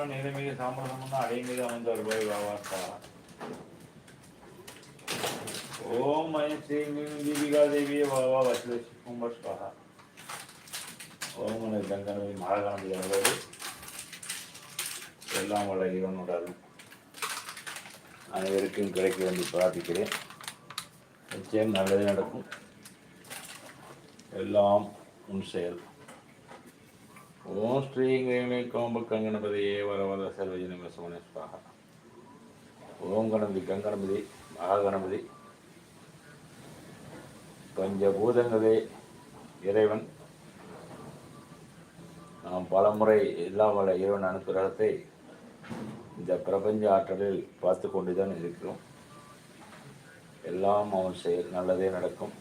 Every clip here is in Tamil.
கைமூன்ன நிறமிக சாமரசமுன்ன அடைமிக அமைந்த ஒரு பாபா ஸ்வாஹா ஓம் மயம் ஸ்ரீ தீபிகா தேவியே பாபா வசதி கும்ப ஓம் மனித கங்கணபதி மகாகாந்தி அவரோடு எல்லாம் வள இவனுடன் அனைவருக்கும் கிடைக்க வேண்டி பிரார்த்திக்கிறேன். நிச்சயம் நல்லது நடக்கும். எல்லாம் உன் செயல். ஓம் ஸ்ரீ கிரீமே கோம்ப கங்கணபதியே வர வர சுமனேஸ்வாக ஓம் கணபதி கங்கணபதி மகாகணபதி பஞ்சபூதங்களே இறைவன். நாம் பலமுறை இல்லாமல் இறைவன் அனுப்புகிறதை இந்த பிரபஞ்ச ஆற்றலில் பார்த்து கொண்டுதான் இருக்கிறோம். எல்லாம் அவன் செயல் நல்லதே நடக்கும்.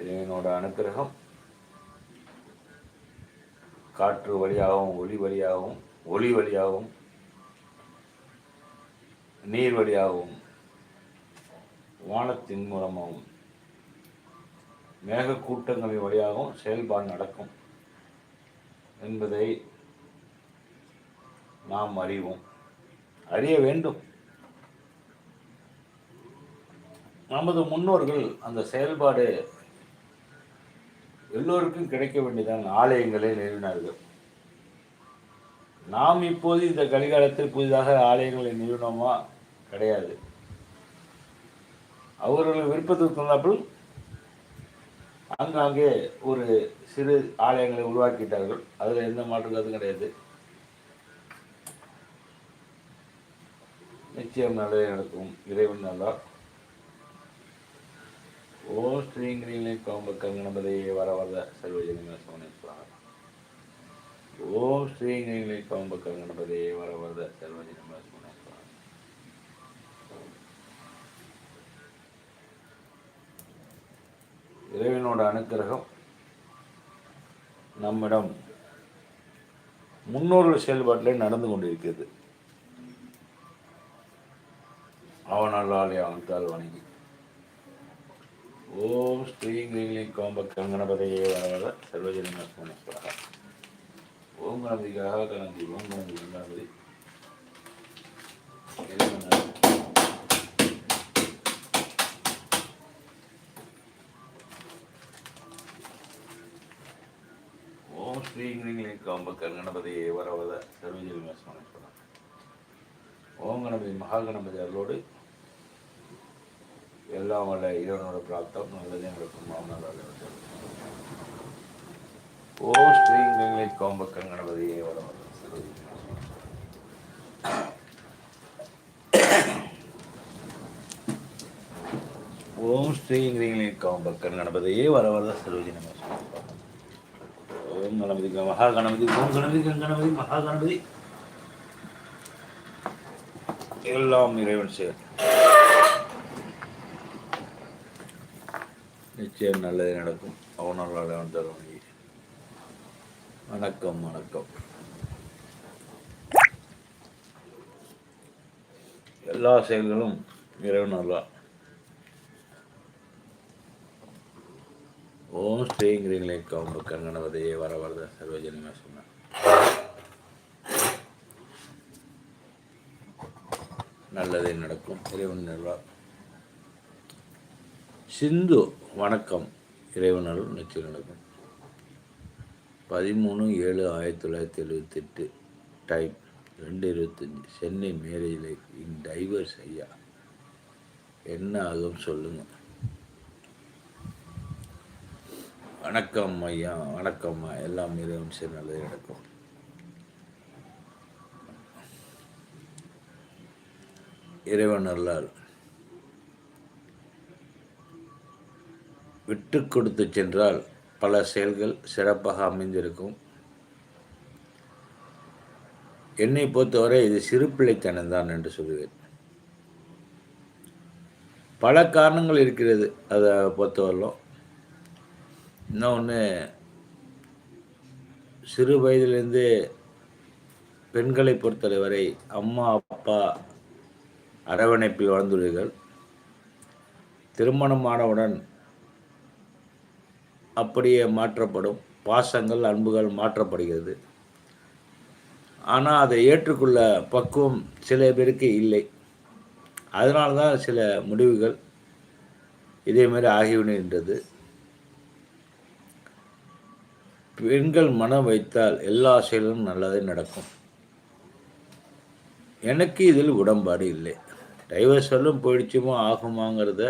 இறைவனோட அனுக்கிரகம் காற்று வழியாகவும் ஒளி வழியாகவும் ஒளி வழியாகவும் நீர் வழியாகவும் வானத்தின் மூலமாகவும் மேக கூட்டங்களின் வழியாகவும் செயல்பாடு நடக்கும் என்பதை நாம் அறிவோம். அறிய வேண்டும். நமது முன்னோர்கள் அந்த செயல்பாடு எல்லோருக்கும் கிடைக்க வேண்டியதான ஆலயங்களை நிறுவினார்கள் நாம் இப்போது இந்த கலிகாலத்தில் புதிதாக ஆலயங்களை நிறுவனமா? கிடையாது. அவர்கள் விருப்பத்துக்கு தந்தாப்பில் அங்காங்கே ஒரு சிறு ஆலயங்களை உருவாக்கிட்டார்கள். அதில் எந்த மாற்று கருத்தும் கிடையாது. நிச்சயம் நல்லதே நடக்கும். இறைவன் நல்லா ஓம் ஸ்ரீங்கிரீங்களே கோம்ப கங்கணபதியே வர வர சர்வஜனமே சோனேஸ்வரா ஓம் ஸ்ரீங்கிரீங்களே கோம்ப கங்கணபதியே வர வரத சர்வஜனமே சோனேஸ்வரா இறைவனோட அனுக்கிரகம் நம்மிடம் முன்னோர்கள் செயல்பாட்டிலே நடந்து கொண்டிருக்கிறது. அவனால் அவனல்லாலே அவனுக்கால் வணங்கி ஓம் ஸ்ரீ கிரீலி கோம்ப கங்கணபதையே வரவர சர்வஜன ஓம் கணபதிக்காக கணபதி ஓம் கணபதி கங்கணபதி ஓம் ஸ்ரீ கிரீலி கோம்ப கங்கணபதியே வரவர சர்வஜன ஓம் கணபதி மகாகணபதி அருளோடு எல்லாம் வல்ல இறைவனோட பிராப்தம் நல்லதே நடக்கும். மாமனார் ஓம் ஸ்ரீ கங்கை கோம்ப கங்கணபதியே வர ஓம் ஸ்ரீ காம்பக்கன் கணபதியே வரவரத வர வர சரோஜி நம ஓம் கணபதி மகா கணபதி ஓம் கணபதி கங்கணபதி மகா கணபதி எல்லாம் இறைவன் சேர். நிச்சயம் நல்லது நடக்கும். அவனால் அவன் வணக்கம் வணக்கம். எல்லா செயல்களும் இறைவன் அல்லா ஓம் ஸ்ரீங்கிறீங்களே கவுண்டு கங்கணவதையே வர வரத சர்வஜனமே சொன்னார். நல்லதே நடக்கும். இறைவன் நல்லா சிந்து வணக்கம். இறைவனால் அருள் நிச்சயம் நடக்கும். பதிமூணு ஏழு ஆயிரத்தி தொள்ளாயிரத்தி எழுபத்தெட்டு டைம் ரெண்டு இருபத்தஞ்சி. சென்னை மேரேஜில் இன் டைவர்ஸ் ஐயா. என்ன ஆகும் சொல்லுங்க. வணக்கம் ஐயா வணக்கம்மா எல்லாம் இறைவன் சரி நல்லது நடக்கும். இறைவன் அல்லால் விட்டு கொடுத்து சென்றால் பல செயல்கள் சிறப்பாக அமைந்திருக்கும். என்னை பொறுத்தவரை இது சிறுபிள்ளைத்தனம் தான் என்று சொல்லுவேன். பல காரணங்கள் இருக்கிறது அதை பொறுத்தவரையிலும். இன்னொன்று சிறு வயதிலிருந்து பெண்களை பொறுத்தவரை அம்மா அப்பா அரவணைப்பில் வளர்ந்துள்ளீர்கள் திருமணமானவுடன் அப்படியே மாற்றப்படும். பாசங்கள் அன்புகள் மாற்றப்படுகிறது. ஆனால் அதை ஏற்றுக்கொள்ள பக்குவம் சில பேருக்கு இல்லை. அதனால தான் சில முடிவுகள் இதேமாரி ஆகிவிடுகின்றது பெண்கள் மனம் வைத்தால் எல்லா செயலும் நல்லதே நடக்கும். எனக்கு இதில் உடன்பாடு இல்லை. டைவர்ஸ் சொல்லும் போயிடுச்சுமோ ஆகுமாங்கிறத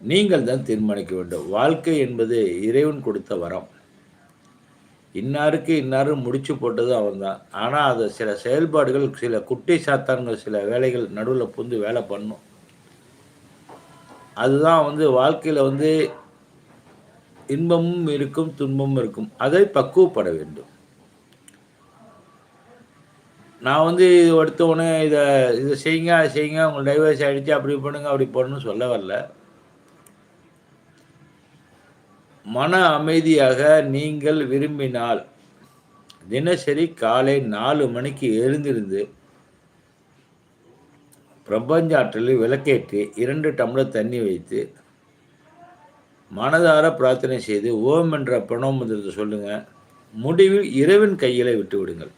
நீங்கள் தான் தீர்மானிக்க வேண்டும். வாழ்க்கை என்பது இறைவன் கொடுத்த வரம். இன்னாருக்கு இன்னாரு முடிச்சு போட்டது அவன் தான் ஆனால் அதை சில செயல்பாடுகள் சில குட்டி சாத்தான்கள் சில வேலைகள் நடுவில் புந்து வேலை பண்ணும். அதுதான் வந்து வாழ்க்கையில் வந்து இன்பமும் இருக்கும் துன்பமும் இருக்கும். அதை பக்குவப்பட வேண்டும். நான் வந்து இது எடுத்தோடனே இதை இதை செய்யுங்க அதை செய்யுங்க உங்களுக்கு டைவர்ஸ் ஆகிடுச்சு அப்படி பண்ணுங்க அப்படி பண்ணணும்னு சொல்ல வரல மன அமைதியாக நீங்கள் விரும்பினால் தினசரி காலை நாலு மணிக்கு எழுந்திருந்து பிரபஞ்சாற்றலில் விளக்கேற்றி இரண்டு டம்ளர் தண்ணி வைத்து மனதார பிரார்த்தனை செய்து ஓம் என்ற பிரணவ மந்திரத்தை சொல்லுங்கள் முடிவில் இரவின் கையில் விட்டு விடுங்கள்.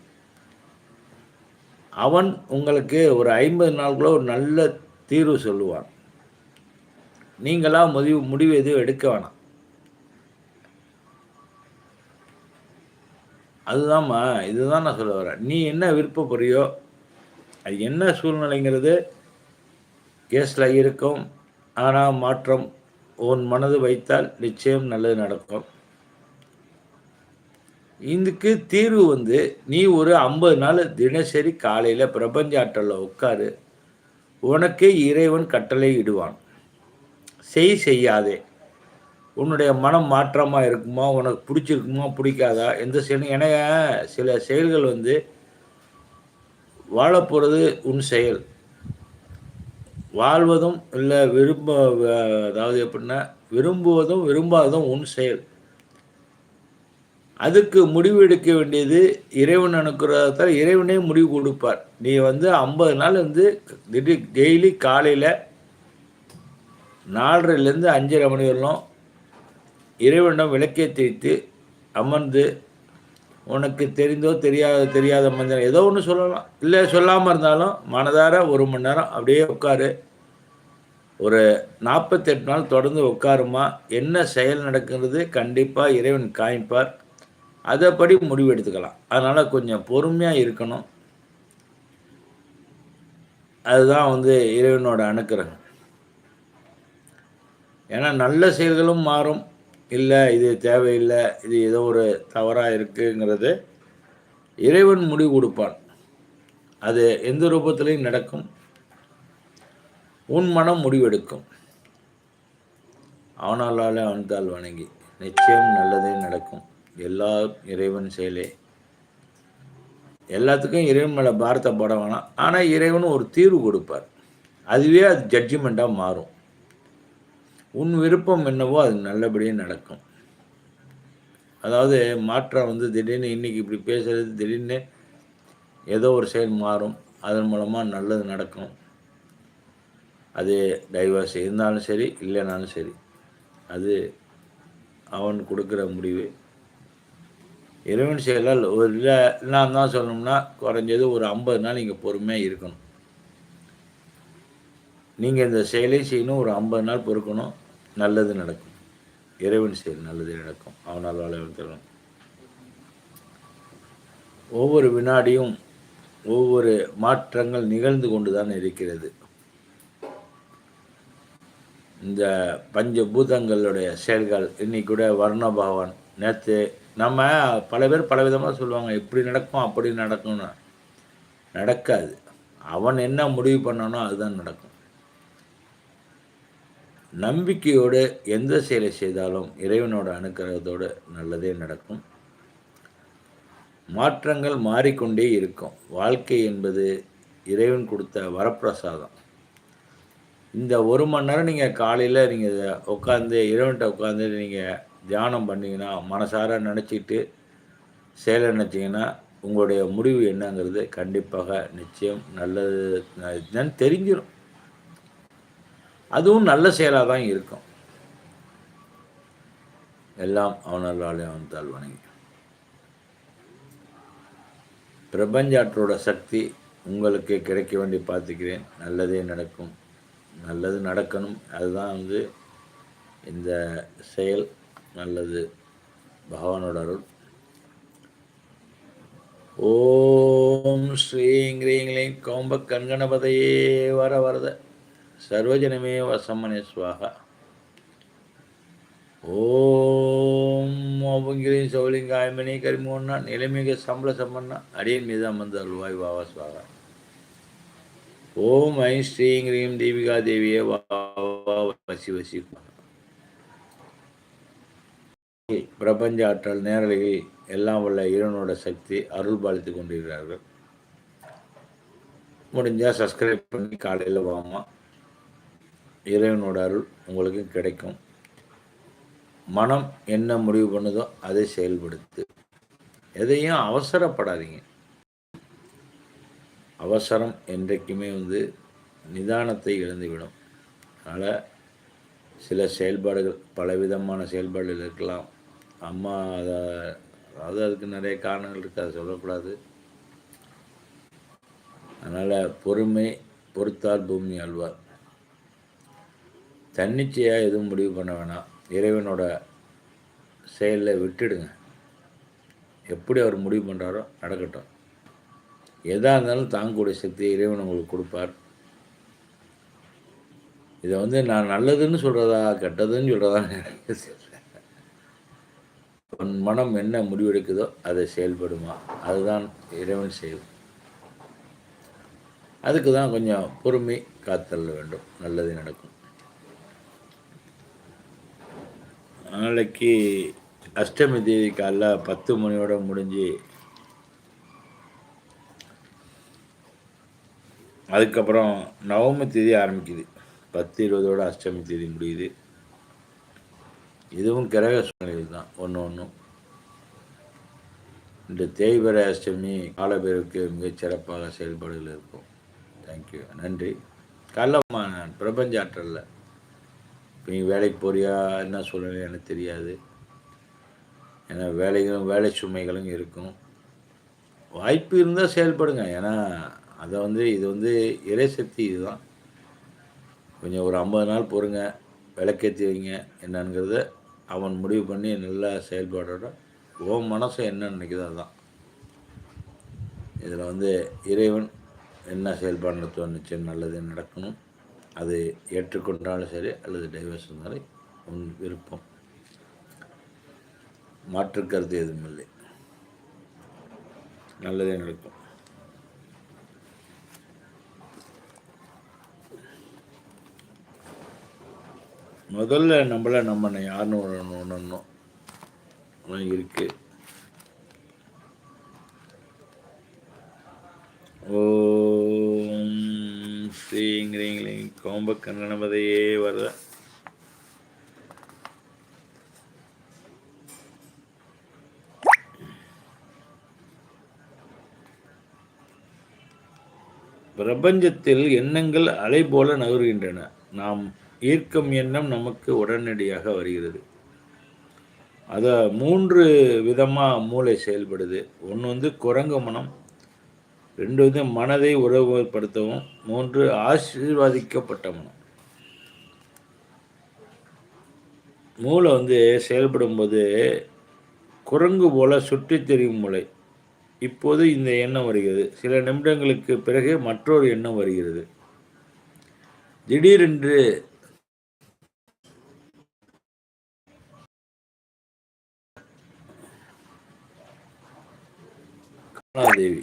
அவன் உங்களுக்கு ஒரு ஐம்பது நாளுக்குள்ள ஒரு நல்ல தீர்வு சொல்லுவான். நீங்களாக முடிவு முடிவு எதுவும் எடுக்க வேணாம். அதுதான்மா இதுதான் நான் சொல்ல வரேன். நீ என்ன விருப்பப்படுறியோ அது என்ன சூழ்நிலைங்கிறது கேஸில் இருக்கும். ஆனால் மாற்றம் உன் மனது வைத்தால் நிச்சயம் நல்லது நடக்கும். இதுக்கு தீர்வு வந்து நீ ஒரு ஐம்பது நாள் தினசரி காலையில் பிரபஞ்ச ஆற்றலில் உட்காரு. உனக்கு இறைவன் கட்டளை இடுவான். செய் செய்யாதே. உன்னுடைய மனம் மாற்றமாக இருக்குமா? உனக்கு பிடிச்சிருக்குமா? பிடிக்காதா? எந்த செயலும் என சில செயல்கள் வந்து வாழப்போகிறது உன் செயல். வாழ்வதும் இல்லை விரும்ப அதாவது எப்படின்னா விரும்புவதும் விரும்பாததும் உன் செயல். அதுக்கு முடிவு எடுக்க வேண்டியது இறைவன் அனுக்கிறதால் இறைவனே முடிவு கொடுப்பார். நீ வந்து ஐம்பது நாள் வந்து திடீர் டெய்லி காலையில் நாலரைலேருந்து அஞ்சரை மணி வரலாம். இறைவனிடம் விளக்கே தேய்த்து அமர்ந்து உனக்கு தெரிந்தோ தெரியாத தெரியாத மந்திரம் ஏதோ ஒன்று சொல்லலாம். இல்லை சொல்லாமல் இருந்தாலும் மனதார ஒரு மணி நேரம் அப்படியே உட்காரு. ஒரு நாற்பத்தெட்டு நாள் தொடர்ந்து உட்காருமா? என்ன செயல் நடக்கிறது? கண்டிப்பாக இறைவன் காமிப்பார் அதைப்படி முடிவு எடுத்துக்கலாம். அதனால் கொஞ்சம் பொறுமையாக இருக்கணும். அதுதான் வந்து இறைவனோட அணுக்கிறேன் ஏன்னா நல்ல செயல்களும் மாறும். இல்லை இது தேவையில்லை இது ஏதோ ஒரு தவறாக இருக்குங்கிறது இறைவன் முடிவு கொடுப்பான். அது எந்த ரூபத்திலையும் நடக்கும். உன் மனம் முடிவெடுக்கும். அவனாலால் அவன்தால் வணங்கி நிச்சயம் நல்லதே நடக்கும். எல்லா இறைவன் செயலே. எல்லாத்துக்கும் இறைவன் மேலே பாரத்தை பட வேணாம். ஆனால் இறைவன் ஒரு தீர்வு கொடுப்பார். அதுவே அது ஜட்ஜ்மெண்ட்டாக மாறும். உன் விருப்பம் என்னவோ அது நல்லபடியாக நடக்கும். அதாவது மாற்றம் வந்து திடீர்னு இன்றைக்கி இப்படி பேசுகிறது திடீர்னு ஏதோ ஒரு செயல் மாறும் அதன் மூலமாக நல்லது நடக்கும். அது டைவர்ஸ் இருந்தாலும் சரி இல்லைனாலும் சரி அது அவன் கொடுக்குற முடிவு. இறைவன் செயலால் ஒரு இல்லை நான் தான் சொல்லணும்னா குறைஞ்சது ஒரு ஐம்பது நாள் இங்கே பொறுமையாக இருக்கணும். நீங்கள் இந்த செயலை செய்யணும் ஒரு ஐம்பது நாள் பொறுக்கணும். நல்லது நடக்கும். இறைவன் செயல் நல்லது நடக்கும். அவனால் வாழ தரும் ஒவ்வொரு வினாடியும் ஒவ்வொரு மாற்றங்கள் நிகழ்ந்து கொண்டு தான் இருக்கிறது. இந்த பஞ்ச பூதங்களுடைய செயல்கள் இன்னைக்கு கூட வர்ண பகவான் நேற்று நம்ம பல பேர் பல விதமாக சொல்லுவாங்க இப்படி நடக்கும் அப்படி நடக்கும்னு. நடக்காது. அவன் என்ன முடிவு பண்ணனோ அதுதான் நடக்கும். நம்பிக்கையோடு எந்த செயலை செய்தாலும் இறைவனோட அனுக்கிரகத்தோடு நல்லதே நடக்கும். மாற்றங்கள் மாறிக்கொண்டே இருக்கும். வாழ்க்கை என்பது இறைவன் கொடுத்த வரப்பிரசாதம். இந்த ஒரு மணி நேரம் நீங்கள் காலையில் நீங்கள் உட்காந்து இறைவன்கிட்ட உட்காந்து நீங்கள் தியானம் பண்ணிங்கன்னா மனசார நினச்சிக்கிட்டு செயலை நினச்சிங்கன்னா உங்களுடைய முடிவு என்னங்கிறது கண்டிப்பாக நிச்சயம் நல்லது. என்னன்னு தெரிஞ்சிடும் அதுவும் நல்ல செயலாக தான் இருக்கும். எல்லாம் அவனால் அவன் தாள் வணங்கி. பிரபஞ்சாற்றோட சக்தி உங்களுக்கு கிடைக்க வேண்டி பார்த்துக்கிறேன். நல்லதே நடக்கும். நல்லது நடக்கணும். அதுதான் வந்து இந்த செயல். நல்லது. பகவானோட அருள். ஓம் ஸ்ரீங்கிரீங்களே கோம்ப கண்கணபதையே. வர வரத சர்வஜனமே வசம்மனே சுவாகா. ஓம் ஓபங்கிரி சௌலிங்காயமணி கரிமோன்னா நிலைமிக சம்பள சம்பன்னா அடியன் மீது அமர்ந்த அருள்வாய் வாவா சுவாகா. ஓம் ஐ ஸ்ரீங் ஹ்ரீம் தேவிகா தேவியே வா வசி வசி. பிரபஞ்ச ஆற்றல் நேரலையில் எல்லாம் உள்ள இறைவனோட சக்தி அருள் பாலித்து கொண்டிருக்கிறார்கள். முடிஞ்சால் சப்ஸ்கிரைப் பண்ணி காலையில் வாமா இறைவனோட அருள் உங்களுக்கு கிடைக்கும். மனம் என்ன முடிவு பண்ணுதோ அதை செயல்படுத்து. எதையும் அவசரப்படாதீங்க. அவசரம் என்றைக்குமே வந்து நிதானத்தை இழந்துவிடும். அதனால் சில செயல்பாடுகள் பலவிதமான செயல்பாடுகள் இருக்கலாம். அம்மா அதை அதாவது அதுக்கு நிறைய காரணங்கள் இருக்குது அதை சொல்லக்கூடாது. அதனால் பொறுமை பொறுத்தால் பூமி அல்வார். தன்னிச்சையாக எதுவும் முடிவு பண்ண வேணாம். இறைவனோட செயலில் விட்டுடுங்க. எப்படி அவர் முடிவு பண்ணுறாரோ நடக்கட்டும். எதாக இருந்தாலும் தாங்கக்கூடிய சக்தியை இறைவன் உங்களுக்கு கொடுப்பார். இதை வந்து நான் நல்லதுன்னு சொல்கிறதா கெட்டதுன்னு சொல்கிறதா உன் மனம் என்ன முடிவெடுக்குதோ அதை செயல்படுமா. அதுதான் இறைவன் செய்யும். அதுக்கு தான் கொஞ்சம் பொறுமை காத்தல்ல வேண்டும். நல்லது நடக்கும். நாளைக்கு அஷ்டமி தேதி காலைல பத்து மணியோட முடிஞ்சு அதுக்கப்புறம் நவமி தேதி ஆரம்பிக்குது. பத்து இருபதோட அஷ்டமி தேதி முடியுது. இதுவும் கிரக சூழ்நிலை தான். ஒன்று ஒன்றும் இந்த தேய்பிர அஷ்டமி காலப்பேருக்கு மிகச்சிறப்பாக செயல்பாடுகள் இருக்கும். தேங்க்யூ நன்றி. கல்லம்மா நான் பிரபஞ்ச ஆற்றலில் இப்போ நீ வேலைக்கு போறியா? என்ன சூழ்நிலை எனக்கு தெரியாது. ஏன்னா வேலைகளும் வேலை சுமைகளும் இருக்கும். வாய்ப்பு இருந்தால் செயல்படுங்க. ஏன்னா அதை வந்து இது வந்து இறைசக்தி இதுதான். கொஞ்சம் ஒரு ஐம்பது நாள் பொறுங்க. விளக்கேற்றி வைங்க. என்னங்கிறத அவன் முடிவு பண்ணி நல்லா செயல்பாடோட ஓ மனசு என்ன நினைக்குதோ அதுதான் இதில் வந்து இறைவன் என்ன செயல்பாடு நடத்துவோம் நிச்சயம் நல்லது நடக்கணும். அது ஏற்றுக்கொண்டாலும் சரி அல்லது டைவர்ஸ் இருந்தாலும் உன் விருப்பம். மாற்று கருத்து எதுவும் இல்லை. நல்லதே நடக்கும். முதல்ல நம்மள நம்ம யாருன்னு ஒன்று உணரணும். இருக்கு. ஓ ஸ்ரீங்கிறீங்களேங் கோம்ப கண்ணனபதையே வர பிரபஞ்சத்தில் எண்ணங்கள் அலை போல நகர்கின்றன. நாம் ஈர்க்கும் எண்ணம் நமக்கு உடனடியாக வருகிறது. அதை மூன்று விதமாக மூளை செயல்படுது. ஒன்று வந்து குரங்கு மனம் ரெண்டு வந்து மனதை உறவுபடுத்தவும் மூன்று ஆசீர்வாதிக்கப்பட்ட மனம் மூளை வந்து செயல்படும் போது குரங்கு போல சுற்றி தெரியும் மூளை. இப்போது இந்த எண்ணம் வருகிறது. சில நிமிடங்களுக்கு பிறகு மற்றொரு எண்ணம் வருகிறது. திடீரென்று தேவி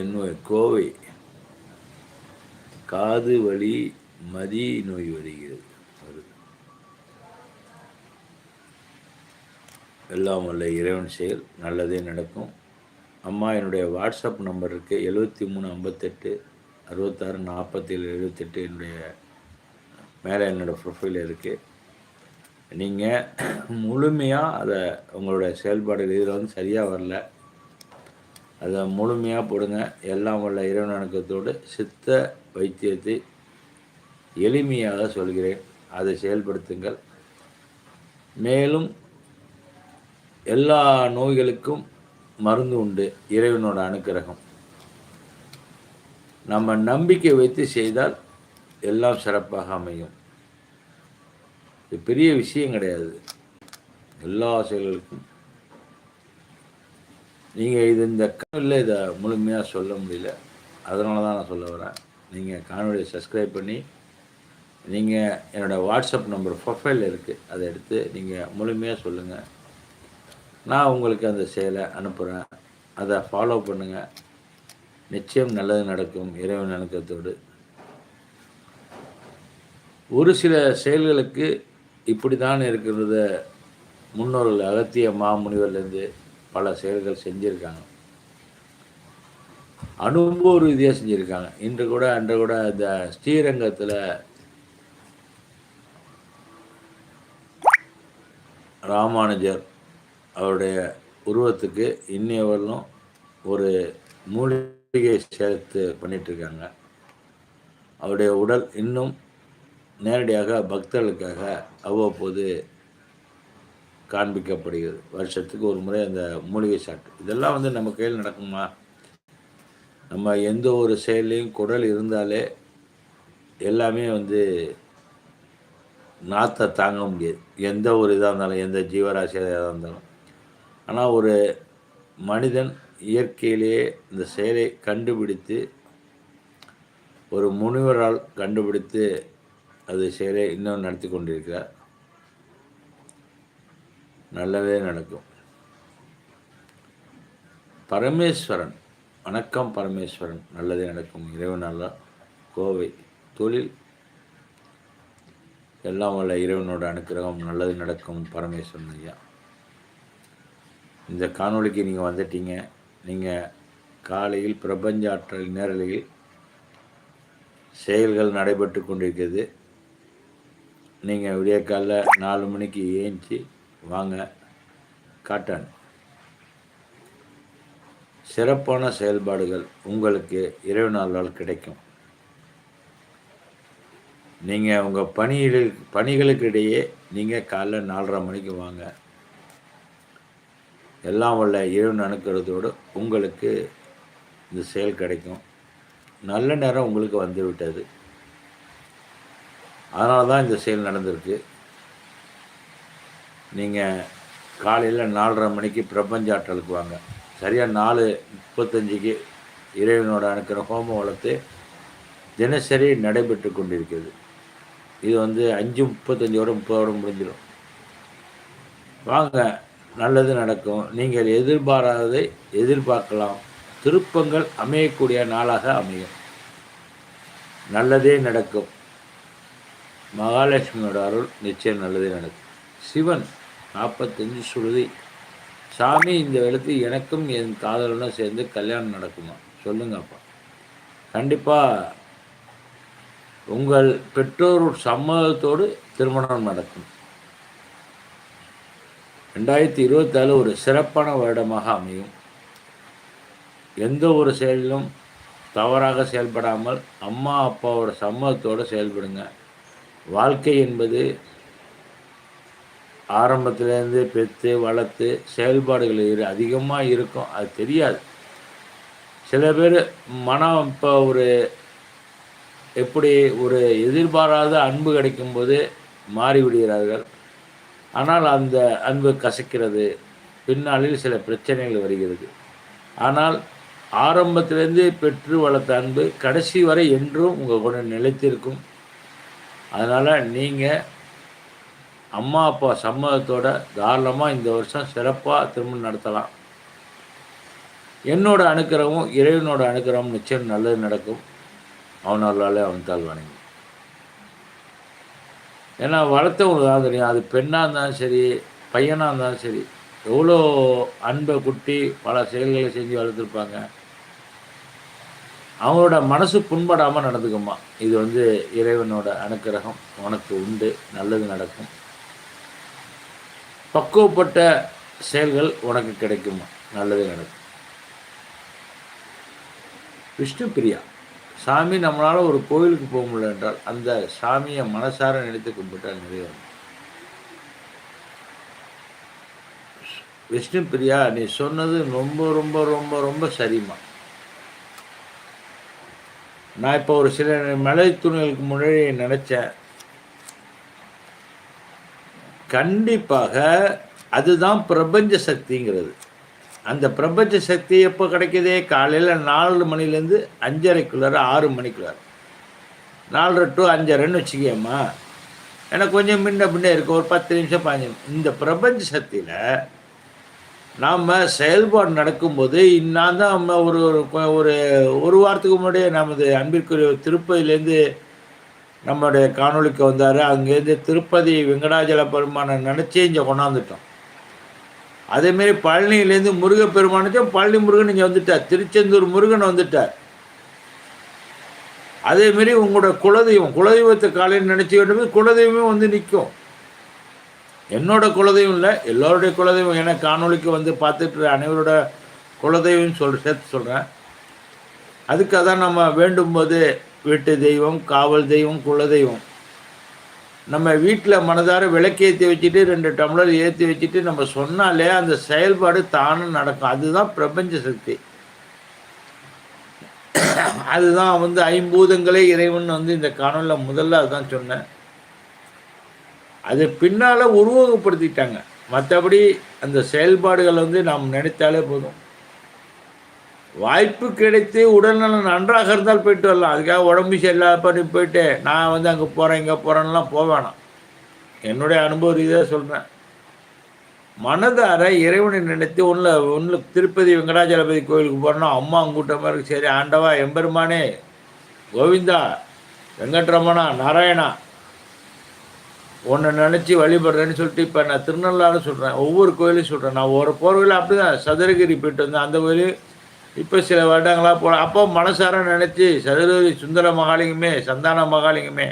என்னுடைய கோவை காது வலி மதி நோய் வருகிறது. எல்லாம் வல்ல இறைவன் செயல் நல்லதே நடக்கும். அம்மா என்னுடைய வாட்ஸ்அப் நம்பர் இருக்குது எழுபத்தி மூணு ஐம்பத்தெட்டு அறுபத்தாறு நாற்பத்தேழு எழுபத்தெட்டு என்னுடைய மேலே என்னோடய ப்ரொஃபைல் இருக்குது நீங்கள் முழுமையாக அதை உங்களுடைய செயல்பாடுகள் இதில் வந்து சரியாக வரல அதை முழுமையாக போடுங்க. எல்லாம் உள்ள இறைவன் சித்த வைத்தியத்தை எளிமையாக சொல்கிறேன். அதை செயல்படுத்துங்கள். மேலும் எல்லா நோய்களுக்கும் மருந்து உண்டு. இறைவனோட அனுக்கிரகம். நம்ம நம்பிக்கை வைத்து செய்தால் எல்லாம் சிறப்பாக அமையும். இது பெரிய விஷயம் கிடையாது. எல்லா செயல்களுக்கும் நீங்கள் இது இந்த காணொலியில் இதை முழுமையாக சொல்ல முடியல. அதனால தான் நான் சொல்ல வரேன். நீங்கள் காணொலியை சப்ஸ்கிரைப் பண்ணி நீங்கள் என்னோடய வாட்ஸ்அப் நம்பர் ப்ரொஃபைல் இருக்குது அதை எடுத்து நீங்கள் முழுமையாக சொல்லுங்கள் நான் உங்களுக்கு அந்த செயலை அனுப்புகிறேன் அதை ஃபாலோ பண்ணுங்கள் நிச்சயம் நல்லது நடக்கும். இறைவன் அனுக்கத்தோடு ஒரு சில செயல்களுக்கு இப்படி தான் இருக்கிறத முன்னோர்கள் அகத்திய மாமுனிவர்லேருந்து பல செயல்கள் செஞ்சுருக்காங்க. அனுபவ ரீதியாக செஞ்சுருக்காங்க. இன்று கூட அன்று கூட இந்த ஸ்ரீரங்கத்தில் ராமானுஜர் அவருடைய உருவத்துக்கு இன்னையவர்களும் ஒரு மூலிகை சேர்த்து பண்ணிகிட்ருக்காங்க அவருடைய உடல் இன்னும் நேரடியாக பக்தர்களுக்காக அவ்வப்போது காண்பிக்கப்படுகிறது. வருஷத்துக்கு ஒரு முறை அந்த மூலிகை சாட்டு. இதெல்லாம் வந்து நம்ம கையில் நடக்குமா? நம்ம எந்த ஒரு செயலையும் குடல் இருந்தாலே எல்லாமே வந்து நாத்தை தாங்க முடியாது. எந்த ஒரு இதாக இருந்தாலும் எந்த ஜீவராசியாக இருந்தாலும். ஆனால் ஒரு மனிதன் இயற்கையிலேயே இந்த செயலை கண்டுபிடித்து ஒரு முனிவரால் கண்டுபிடித்து அது செயலை இன்னும் நடத்தி கொண்டிருக்கிறார். நல்லதே நடக்கும். பரமேஸ்வரன் வணக்கம் பரமேஸ்வரன் நல்லதே நடக்கும். இறைவனால கோவை தொழில். எல்லாம் வல்ல இறைவனோட அனுக்கிரகம் நல்லது நடக்கும் பரமேஸ்வரன் ஐயா. இந்த காணொலிக்கு நீங்கள் வந்துட்டீங்க. நீங்கள் காலையில் பிரபஞ்ச ஆற்றல் நேரலையில் செயல்கள் நடைபெற்று கொண்டிருக்கிறது. நீங்கள் விடிய காலைல நாலு மணிக்கு ஏஞ்சி வாங்க காட்டன். சிறப்பான செயல்பாடுகள் உங்களுக்கு இரவு நாளால் கிடைக்கும். நீங்கள் உங்கள் பணியில் பணிகளுக்கு இடையே நீங்கள் காலைல நாலரை மணிக்கு வாங்க. எல்லாம் உள்ள இரவு அணுக்கிறதோடு உங்களுக்கு இந்த செயல் கிடைக்கும். நல்ல நேரம் உங்களுக்கு வந்து விட்டது அதனால தான் இந்த செயல் நடந்திருக்கு. நீங்கள் காலையில் நாலரை மணிக்கு பிரபஞ்ச ஆற்றலுக்கு வாங்க. சரியாக நாலு முப்பத்தஞ்சுக்கு இறைவனோட அணுக்கிற ஹோம வளர்த்து தினசரி நடைபெற்று கொண்டிருக்கிறது. இது வந்து அஞ்சு முப்பத்தஞ்சோட முப்பதோட முடிஞ்சிடும். வாங்க நல்லது நடக்கும். நீங்கள் எதிர்பாராததை எதிர்பார்க்கலாம். திருப்பங்கள் அமையக்கூடிய நாளாக அமையும். நல்லதே நடக்கும். மகாலட்சுமியோட அருள் நிச்சயம் நல்லதே நடக்கும். சிவன் நாற்பத்தஞ்சு சுருதி. சாமி இந்த எழுத்து எனக்கும் என் காதலனும் சேர்ந்து கல்யாணம் நடக்குமா? சொல்லுங்கப்பா. கண்டிப்பாக உங்கள் பெற்றோர் சம்மதத்தோடு திருமணம் நடக்கும். ரெண்டாயிரத்தி இருபத்தாலு ஒரு சிறப்பான வருடமாக அமையும். எந்த ஒரு செயலிலும் தவறாக செயல்படாமல் அம்மா அப்பாவோட சம்மதத்தோடு செயல்படுங்க. வாழ்க்கை என்பது ஆரம்பத்துலேருந்து பெற்று வளர்த்து செயல்பாடுகள் அதிகமாக இருக்கும். அது தெரியாது. சில பேர் மனம் இப்போ ஒரு எப்படி ஒரு எதிர்பாராத அன்பு கிடைக்கும்போது மாறிவிடுகிறார்கள். ஆனால் அந்த அன்பு கசக்கிறது. பின்னாளில் சில பிரச்சனைகள் வருகிறது. ஆனால் ஆரம்பத்திலேருந்து பெற்று வளர்த்த அன்பு கடைசி வரை என்றும் உங்கள் கூட நிலைத்திருக்கும். அதனால் நீங்கள் அம்மா அப்பா சம்மதத்தோட தாராளமாக இந்த வருஷம் சிறப்பாக திருமணம் நடத்தலாம். என்னோட அனுக்கிரகமும் இறைவனோட அனுக்கிரகம் நிச்சயம் நல்லது நடக்கும். அவனாலே அவன் தாள் வணங்கி. ஏன்னா வளர்த்தவங்களுக்கு தான் தெரியும். அது பெண்ணாக இருந்தாலும் சரி பையனாக இருந்தாலும் சரி எவ்வளோ அன்பை குட்டி பல செயல்களை செஞ்சு வளர்த்துருப்பாங்க. அவங்களோட மனசு புண்படாமல் நடந்துக்குமா? இது வந்து இறைவனோட அனுக்கிரகம். உனக்கு உண்டு. நல்லது நடக்கும். பக்குவப்பட்ட செயல்கள் உனக்கு கிடைக்குமா. நல்லது நடக்கும். விஷ்ணு பிரியா சாமி நம்மளால் ஒரு கோயிலுக்கு போக முடியல என்றால் அந்த சாமியை மனசார நினைத்து கும்பிட்டால் நிறைவேறும் விஷ்ணு பிரியா நீ சொன்னது ரொம்ப ரொம்ப ரொம்ப ரொம்ப சரிம்மா. நான் இப்போ ஒரு சில மலை துணிகளுக்கு முன்னாடி நினச்சேன். கண்டிப்பாக அதுதான் பிரபஞ்ச சக்திங்கிறது. அந்த பிரபஞ்ச சக்தி எப்போ கிடைக்குதே காலையில் நாலு மணிலேருந்து அஞ்சரைக்குள்ளார ஆறு மணிக்குள்ளார. நாலரை டு அஞ்சரைன்னு வச்சுக்கியம்மா. எனக்கு கொஞ்சம் முன்ன பின்ன இருக்குது ஒரு பத்து நிமிஷம் பாஞ்சு இந்த பிரபஞ்ச சக்தியில் நாம் செயல்பாடு நடக்கும்போது இன்னாந்தான் நம்ம ஒரு ஒரு ஒரு வாரத்துக்கு முன்னாடியே நமது அன்பிற்குரிய திருப்பதியிலேருந்து நம்மளுடைய காணொலிக்கு வந்தார். அங்கேருந்து திருப்பதி வெங்கடாஜல பெருமானை நினச்சி இங்கே கொண்டாந்துட்டோம். அதேமாரி பழனியிலேருந்து முருகப்பெருமானுக்கும் பழனி முருகன் இங்கே வந்துட்டார். திருச்செந்தூர் முருகன் வந்துட்டார். அதேமாரி உங்களோட குலதெய்வம் குலதெய்வத்தை காலையில் நினச்சி வேண்டும் குலதெய்வமே வந்து நிற்கும் என்னோட குலதெய்வம் இல்லை எல்லோருடைய குலதெய்வம். என காணொலிக்கு வந்து பார்த்துட்டு அனைவரோட குலதெய்வம் சொல் சேர்த்து சொல்கிறேன் அதுக்காக தான் நம்ம வேண்டும் போது வீட்டு தெய்வம் காவல் தெய்வம் குல தெய்வம். நம்ம வீட்டில் மனதார விளக்கேற்றி வச்சுட்டு ரெண்டு டம்ளர் ஏற்றி வச்சுட்டு நம்ம சொன்னாலே அந்த செயல்பாடு தானும் நடக்கும். அதுதான் பிரபஞ்ச சக்தி. அதுதான் வந்து ஐம்பூதங்களே இறைவன் வந்து இந்த காணொலியில் முதல்ல அதுதான் சொன்னேன். அது பின்னால் உருவகப்படுத்திட்டாங்க. மற்றபடி அந்த செயல்பாடுகள் வந்து நாம் நினைத்தாலே போதும். வாய்ப்பு கிடைத்து உடல்நலம் நன்றாக இருந்தால் போயிட்டு வரலாம். அதுக்காக உடம்பு சரியில்லாத பண்ணி போயிட்டு நான் வந்து அங்கே போகிறேன் இங்கே போகிறேன்லாம் போவேணாம் என்னுடைய அனுபவ ரீதியாக சொல்கிறேன் மனதார இறைவனை நினைத்து ஒன்றில் ஒன்றில் திருப்பதி வெங்கடாஜலபதி கோயிலுக்கு போகிறோன்னா அம்மா கூட்ட இருக்கு. சரி ஆண்டவா எம்பெருமானே கோவிந்தா வெங்கட்ரமணா நாராயணா உன்னை நினச்சி வழிபடுறேன்னு சொல்லிட்டு இப்போ நான் திருநள்ளாறு சொல்கிறேன் ஒவ்வொரு கோயிலையும் சொல்கிறேன் நான் ஒரு கோயிலும் அப்படி தான் சதுரகிரி போயிட்டு வந்தேன். அந்த கோயில் இப்போ சில வருடங்களாக போல அப்போ மனசார நினச்சி சதுரகிரி சுந்தர மகாலிங்கமே சந்தான மகாலிங்கமே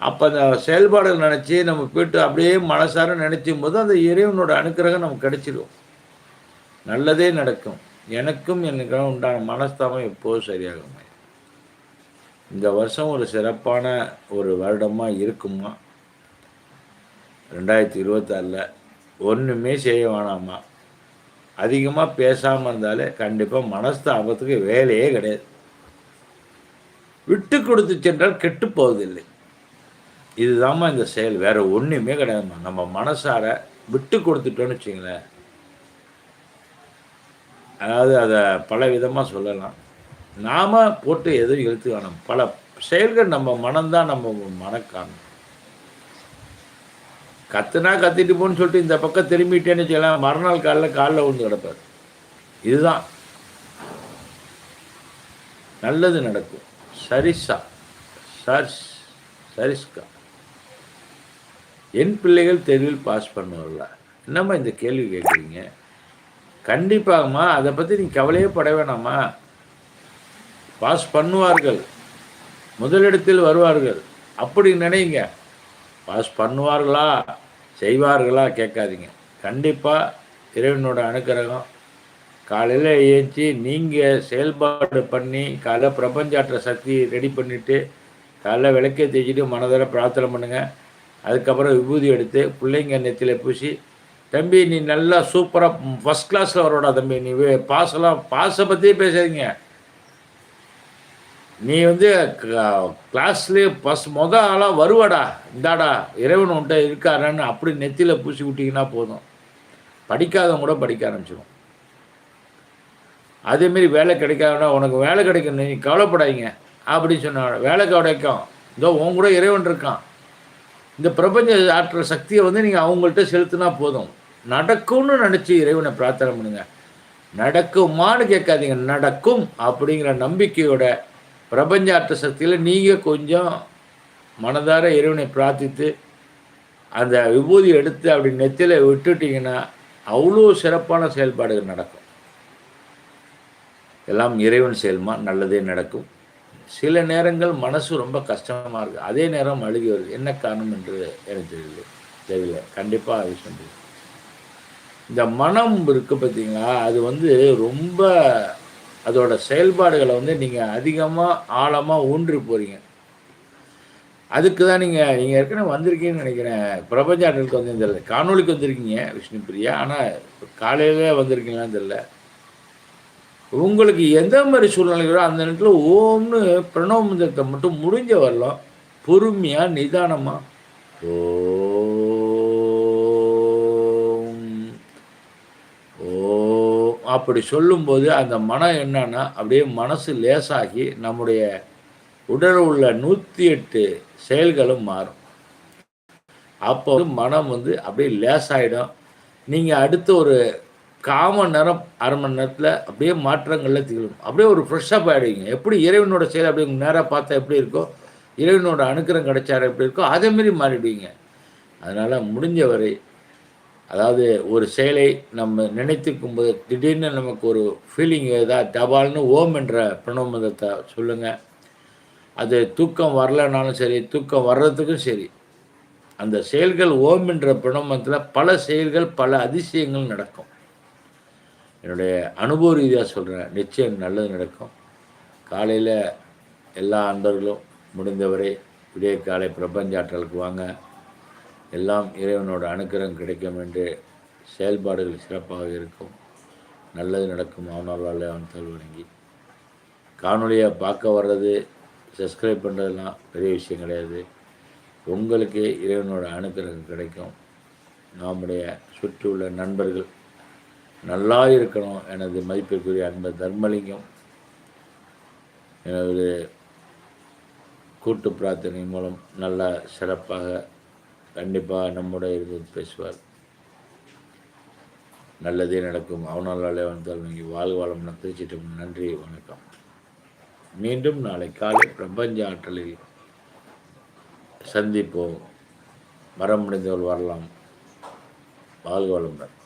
அப்போ அந்த செயல்பாடுகள் நினச்சி நம்ம போயிட்டு அப்படியே மனசார நினச்சும் போது அந்த இறைவனோட அனுக்கிரகம் நமக்கு கிடைச்சிடும் நல்லதே நடக்கும். எனக்கும் எனக்கு உண்டான மனஸ்தாபம் எப்போதும் சரியாகுமே இந்த வருஷம் ஒரு சிறப்பான ஒரு வருடமாக இருக்குமா? ரெண்டாயிரத்தி இருபத்தாறில் ஒன்றுமே செய்ய வேணாமா? அதிகமாக பேசாமல் இருந்தாலே கண்டிப்பாக மனஸ்தாபத்துக்கு வேலையே கிடையாது. விட்டு கொடுத்து சென்றால் கெட்டு போவதில்லை. இதுதாம்மா இந்த செயல். வேற ஒன்றுமே கிடையாதுமா நம்ம மனசார விட்டு கொடுத்துட்டோன்னு வச்சுங்களேன். அதாவது அதை பல விதமாக சொல்லலாம். நாம் போட்டு எதுவும் இழுத்து காணும் பல செயல்கள் நம்ம மனம்தான் நம்ம மனக்காணும். கத்துனா கத்திட்டு போன்னு சொல்லிட்டு இந்த பக்கம் திரும்பிட்டேன்னு வச்சுக்கலாம் மறுநாள் காலில் காலில் விழுந்து கிடப்பார். இதுதான். நல்லது நடக்கும். சரிசா. சர்ஸ். சரிஸ்கா. என் பிள்ளைகள் தெருவில் பாஸ் பண்ணுவார்களா? என்னம்மா இந்த கேள்வி கேட்குறீங்க? கண்டிப்பாகம்மா அதை பற்றி நீ கவலையே பட வேணாமா பாஸ் பண்ணுவார்கள். முதலிடத்தில் வருவார்கள். அப்படி நினைங்க. பாஸ் பண்ணுவார்களா? செய்வார்களா கேட்காதீங்க. கண்டிப்பாக இறைவனோட அனுக்கிரகம். காலையில் ஏஞ்சி நீங்கள் செயல்பாடு பண்ணி காலைல பிரபஞ்சாற்ற சக்தி ரெடி பண்ணிவிட்டு காலைல விளக்கே தேய்ச்சிட்டு மனதர பிரார்த்தனை பண்ணுங்கள் அதுக்கப்புறம் விபூதி எடுத்து பிள்ளைங்க நெத்தியில் பூசி தம்பி நீ நல்லா சூப்பராக ஃபஸ்ட் கிளாஸில் வரோடா தம்பி. நீ பாசெல்லாம் பாஸை பற்றியே பேசாதீங்க. நீ வந்து கிளாஸ்லேயே ஃபஸ்ட் மொத ஆளாக வருவாடா. இந்தாடா இறைவன் உன்ட்ட இருக்காரன்னு அப்படி நெத்தியில் பூசி விட்டிங்கன்னா போதும். படிக்காதவங்க கூட படிக்க ஆரம்பிச்சிடும் அதேமாரி வேலை கிடைக்காதுன்னா உனக்கு வேலை கிடைக்கும் நீ கவலைப்படாதீங்க. அப்படின்னு சொன்ன வேலை கிடைக்கும். இதோ உன் கூட இறைவன் இருக்கான். இந்த பிரபஞ்ச ஆற்ற சக்தியை வந்து நீங்கள் அவங்கள்ட்ட செலுத்தினா போதும். நடக்கும்னு நினச்சி இறைவனை பிரார்த்தனை பண்ணுங்க. நடக்குமான்னு கேட்காதீங்க. நடக்கும் அப்படிங்கிற நம்பிக்கையோட பிரபஞ்ச அர்த்த சக்தியில் நீங்கள் கொஞ்சம் மனதார இறைவனை பிரார்த்தித்து அந்த விபூதி எடுத்து அப்படி நெத்தியில் விட்டுட்டிங்கன்னா அவ்வளோ சிறப்பான செயல்பாடுகள் நடக்கும். எல்லாம் இறைவன் செயல்மா நல்லதே நடக்கும். சில நேரங்கள் மனசு ரொம்ப கஷ்டமாக இருக்குது அதே நேரம் அழுகி வருது. என்ன காரணம் என்று எனக்கு தெரியல. தெரியல. கண்டிப்பாக அது சொல்லுது இந்த மனம் இருக்கு பார்த்தீங்களா அது வந்து ரொம்ப அதோட செயல்பாடுகளை வந்து நீங்கள் அதிகமாக ஆழமாக ஊன்றி போகிறீங்க அதுக்கு தான் நீங்கள் நீங்கள் ஏற்கனவே வந்திருக்கீங்கன்னு நினைக்கிறேன். பிரபஞ்ச ஆற்றலுக்கு வந்து தெரியல. காணொலிக்கு வந்திருக்கீங்க விஷ்ணு பிரியா. ஆனால் காலையிலே வந்திருக்கீங்களான்னு தெரியல. உங்களுக்கு எந்த மாதிரி சூழ்நிலைகளோ அந்த நேரத்தில் ஓம்னு பிரணவ மந்திரத்தை மட்டும் முடிஞ்ச வரலாம் பொறுமையாக நிதானமாக ஓ அப்படி சொல்லும்போது அந்த மனம் என்னன்னா அப்படியே மனசு லேசாகி நம்முடைய உடல் உள்ள நூற்றி எட்டு செயல்களும் மாறும். அப்போ மனம் வந்து அப்படியே லேசாயிடும். நீங்கள் அடுத்து ஒரு காமன் நேரம் அரை மணி நேரத்தில் அப்படியே மாற்றங்களில் திகழும். அப்படியே ஒரு ஃப்ரெஷ்ஷப் ஆகிடுவீங்க எப்படி இறைவனோட செயல் அப்படியே நேராக பார்த்தா எப்படி இருக்கோ இறைவனோட அனுக்கிரம் கிடைச்சார எப்படி இருக்கோ அதேமாரி மாறிடுவீங்க. அதனால் முடிஞ்சவரை அதாவது ஒரு செயலை நம்ம நினைத்துக்கும் போது திடீர்னு நமக்கு ஒரு ஃபீலிங் ஏதாவது தபால்னு ஓம் என்ற பிரணவமதத்தை சொல்லுங்கள் அது தூக்கம் வரலனாலும் சரி தூக்கம் வர்றதுக்கும் சரி அந்த செயல்கள் ஓம் என்ற பிரணவமத்தில் பல செயல்கள் பல அதிசயங்கள் நடக்கும். என்னுடைய அனுபவ ரீதியாக சொல்கிறேன் நிச்சயம் நல்லது நடக்கும். காலையில் எல்லா அன்பர்களும் முடிந்தவரை விடிய காலை பிரபஞ்சாற்றலுக்கு வாங்க. எல்லாம் இறைவனோட அனுக்கிரம் கிடைக்கும் என்று செயல்பாடுகள் சிறப்பாக இருக்கும். நல்லது நடக்கும். அவனால் அவன் தோல் வணங்கி. பார்க்க வர்றது சப்ஸ்கிரைப் பண்ணுறதுலாம் பெரிய விஷயம் கிடையாது. உங்களுக்கு இறைவனோட அனுக்கிரகம் கிடைக்கும். நம்முடைய சுற்றியுள்ள நண்பர்கள் நல்லா இருக்கணும் எனது மதிப்பிற்குரிய அன்பர் தர்மலிங்கம் எனது கூட்டு பிரார்த்தனை மூலம் நல்ல சிறப்பாக கண்டிப்பாக நம்முடைய இருந்து பேசுவார். நல்லதே நடக்கும். அவனால் வந்தால் நீங்கள் வாழ் வளம் திருச்சிட்டம் நன்றி வணக்கம். மீண்டும் நாளை காலை பிரபஞ்ச ஆற்றலில் சந்திப்போம். மரம் முடிந்தவள் வரலாம். வாழ்க வளமுடன்